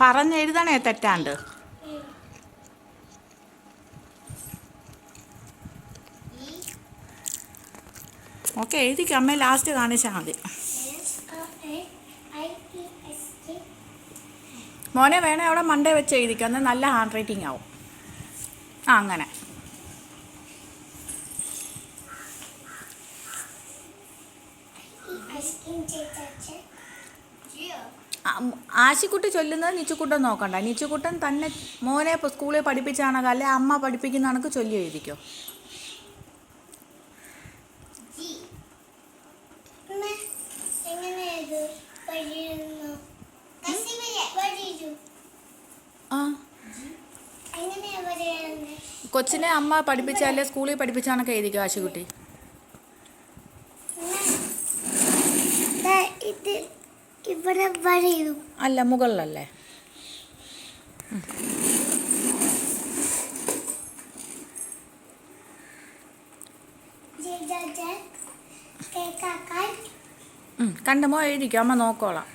പറഞ്ഞെഴുതണേ തെറ്റാണ്ട്? Okay എഴുതിക്ക. അമ്മ last കാണിച്ചാൽ മതി. മോനെ വേണേ അവിടെ മണ്ടേ വെച്ച് എഴുതിക്കോ. എന്നാൽ നല്ല ഹാൻഡ് റൈറ്റിംഗ് ആവും. ആ അങ്ങനെ. ആ, ഉം, ആശിക്കുട്ടി ചൊല്ലുന്നത് നിച്ചുക്കുട്ടൻ നോക്കണ്ട. നിച്ചുക്കുട്ടൻ തന്നെ മോനെ സ്കൂളിൽ പഠിപ്പിച്ചാണെങ്കിൽ അല്ലെ അമ്മ പഠിപ്പിക്കുന്ന കണക്ക് ചൊല്ലി എഴുതിക്കോ. ആ. കൊച്ചിനെ അമ്മ പഠിപ്പിച്ചാലേ സ്കൂളിൽ പഠിപ്പിച്ചാണൊക്കെ എഴുതിക്കോ ആശിക്കുട്ടി. ഇത് ഇവിടെ വരയും. അല്ല മുകളിലല്ലേ? കണ്ടുമോ എഴുതിക്കോ? അമ്മ നോക്കോളാം.